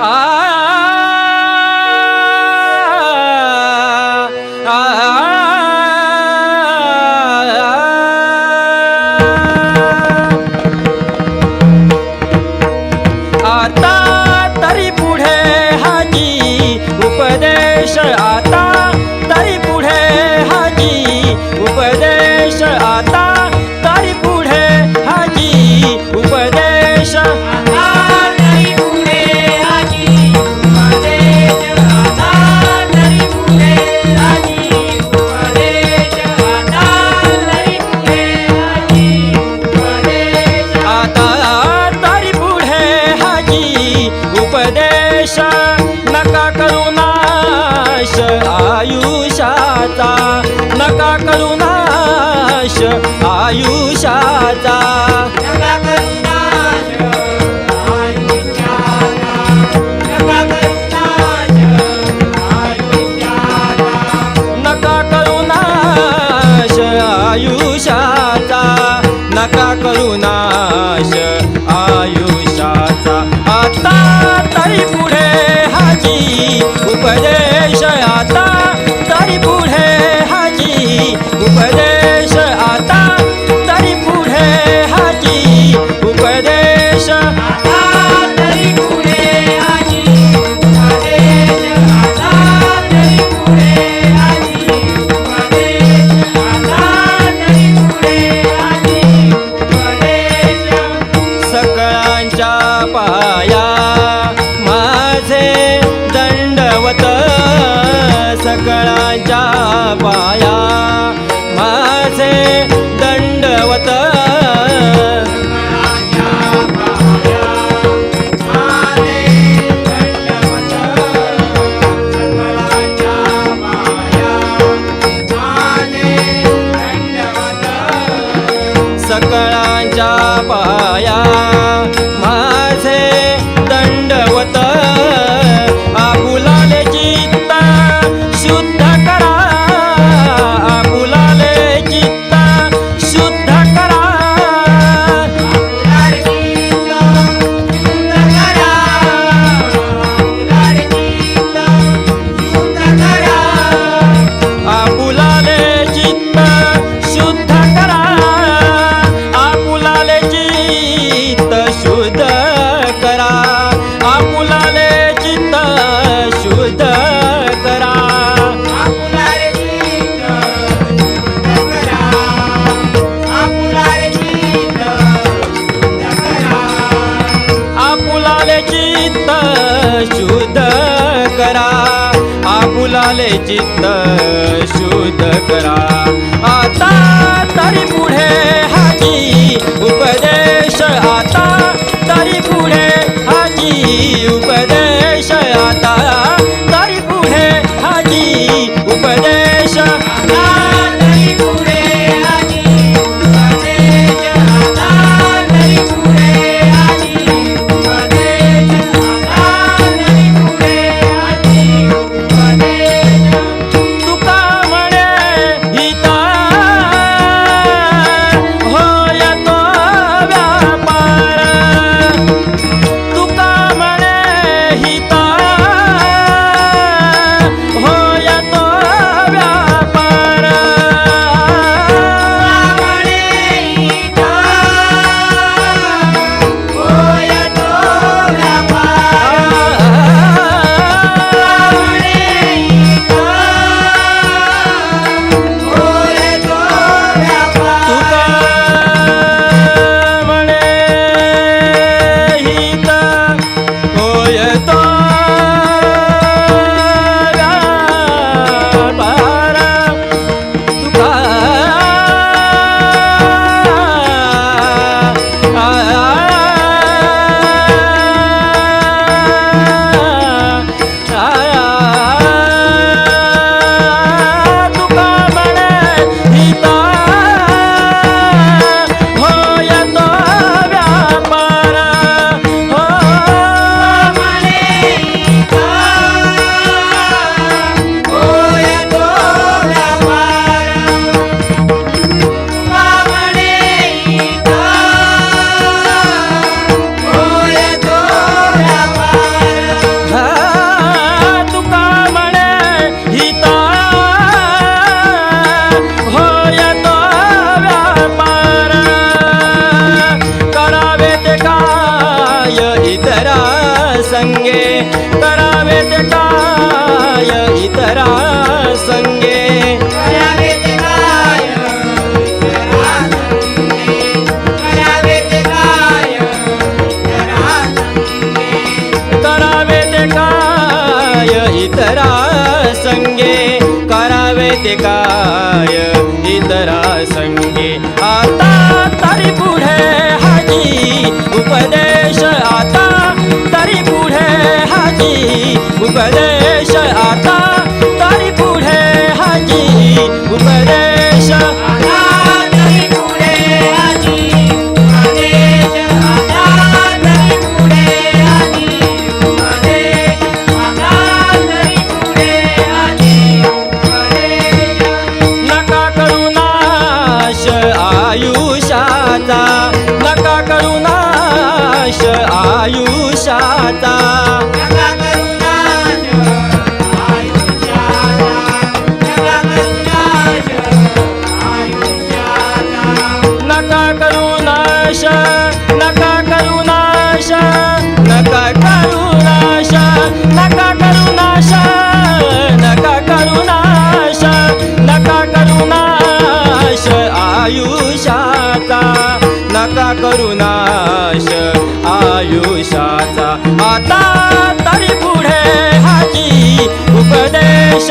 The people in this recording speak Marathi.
Ah. नाश आयुष्याचा. नका करू नका करू नाश आयुष्याचा. आता तरी पुढे हाजी उपदेश आता. झाले चित्त शुद्ध करा. आता तरी पुढे हाती उपदेश. आता तरी पुढे हाती संगे करावे ते काय? इतरा संगे. आता तरी पुढे हाजी उपदेश आता तरी पुढे हाजी उपदेश आता आयुष्याचा. नका नका नका करू नाश नका करू नाश नका करू नाश नका करू नाश नका करू नाश नका करू नाश आयुष्याचा. नका करू नाश. आता तरी पुढे हाजी उपदेश